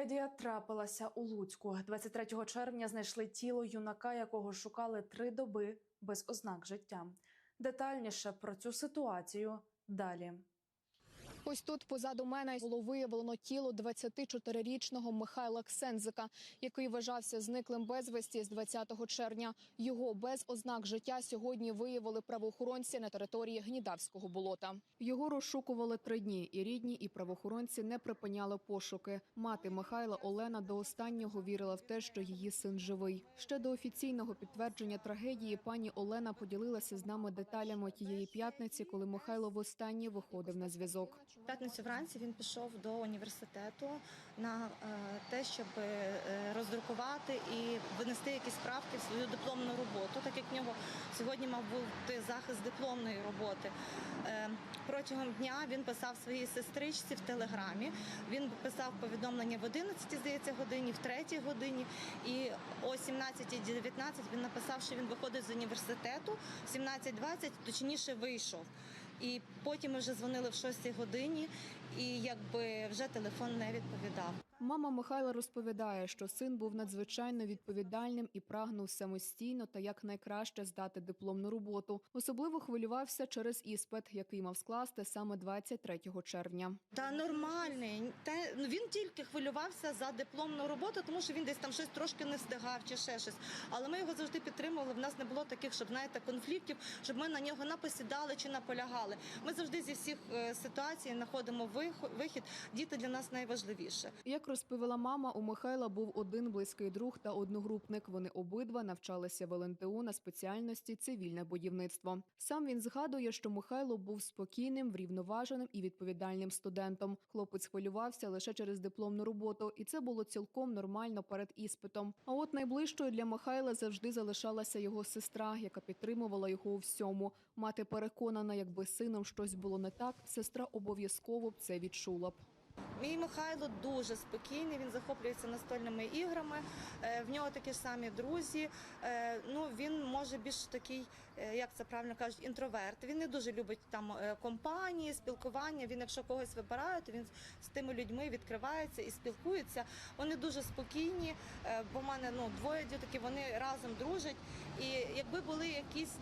Трагедія трапилася у Луцьку. 23 червня знайшли тіло юнака, якого шукали три доби без ознак життя. Детальніше про цю ситуацію далі. Ось тут позаду мене було виявлено тіло 24-річного Михайла Ксензика, який вважався зниклим безвісті з 20 червня. Його без ознак життя сьогодні виявили правоохоронці на території Гнідавського болота. Його розшукували три дні, і рідні, і правоохоронці не припиняли пошуки. Мати Михайла Олена до останнього вірила в те, що її син живий. Ще до офіційного підтвердження трагедії пані Олена поділилася з нами деталями тієї п'ятниці, коли Михайло востаннє виходив на зв'язок. П'ятницю вранці він пішов до університету на е, те, щоб е, роздрукувати і винести якісь справки в свою дипломну роботу, так як в нього сьогодні мав бути захист дипломної роботи. Е, Протягом дня він писав своїй сестричці в телеграмі. Він писав повідомлення в 11, здається, годині, в 3 годині. І о 17.19 він написав, що він виходить з університету. В 17.20, точніше, вийшов. І потім ми вже дзвонили в 6 годині, і якби вже телефон не відповідав. Мама Михайла розповідає, що син був надзвичайно відповідальним і прагнув самостійно та якнайкраще здати дипломну роботу. Особливо хвилювався через іспит, який мав скласти саме 23 червня. Та нормальний. Та ну він тільки хвилювався за дипломну роботу, тому що він десь там щось трошки не встигав чи ще щось. Але ми його завжди підтримували. В нас не було таких, щоб знаєте, конфліктів, щоб ми на нього напосідали чи наполягали. Ми завжди зі всіх е, ситуацій знаходимо вих- вихід. Діти для нас найважливіше. Як розповіла мама, у Михайла був один близький друг та одногрупник. Вони обидва навчалися в ЛНТУ на спеціальності цивільне будівництво. Сам він згадує, що Михайло був спокійним, врівноваженим і відповідальним студентом. Хлопець хвилювався лише через дипломну роботу, і це було цілком нормально перед іспитом. А от найближчою для Михайла завжди залишалася його сестра, яка підтримувала його у всьому. Мати переконана, якби сином щось було не так, сестра обов'язково б це відчула б. Мій Михайло дуже спокійний. Він захоплюється настольними іграми. е, В нього такі ж самі друзі. Е, Ну він може більш такий, е, як це правильно кажуть, інтроверт. Він не дуже любить там е, компанії, спілкування. Він, якщо когось вибирає, то він з тими людьми відкривається і спілкується. Вони дуже спокійні. е, Бо в мене ну двоє діток, вони разом дружать. І якби були якісь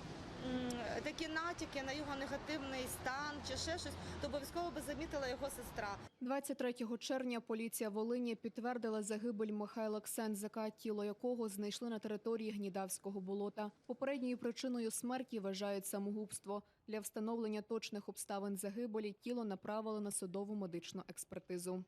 такі натяки на його негативний стан чи ще щось, то обов'язково би замітила його сестра. 23 червня поліція Волині підтвердила загибель Михайла Ксензика, тіло якого знайшли на території Гнідавського болота. Попередньою причиною смерті вважають самогубство. Для встановлення точних обставин загибелі тіло направили на судову медичну експертизу.